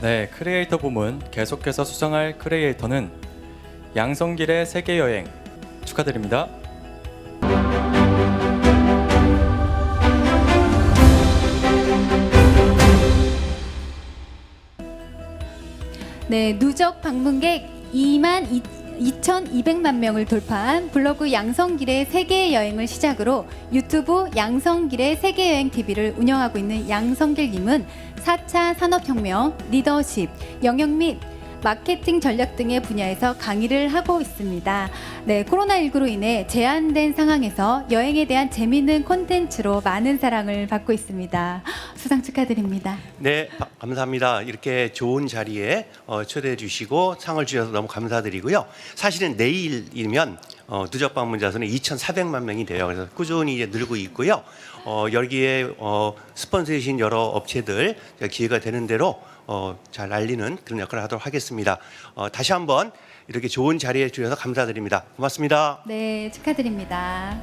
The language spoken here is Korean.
네, 크리에이터 부문 계속해서 수상할 크리에이터는 양성길의 세계 여행 축하드립니다. 네, 누적 방문객 2만 2,200만 명을 돌파한 블로그 양성길의 세계 여행을 시작으로 유튜브 양성길의 세계 여행 TV를 운영하고 있는 양성길 님은 4차 산업혁명, 리더십, 영역 및 마케팅 전략 등의 분야에서 강의를 하고 있습니다. 네, 코로나19로 인해 제한된 상황에서 여행에 대한 재미있는 콘텐츠로 많은 사랑을 받고 있습니다. 수상 축하드립니다. 네, 바- 감사합니다. 이렇게 좋은 자리에 어, 초대해 주시고 상을 주셔서 너무 감사드리고요. 사실은 내일이면 어, 누적 방문자 수는 2,400만 명이 돼요. 그래서 꾸준히 이제 늘고 있고요. 어, 여기에 어, 스폰서해 주신 여러 업체들 기회가 되는 대로 어, 잘 알리는 그런 역할을 하도록 하겠습니다. 어, 다시 한번 이렇게 좋은 자리에 주셔서 감사드립니다. 고맙습니다. 네, 축하드립니다.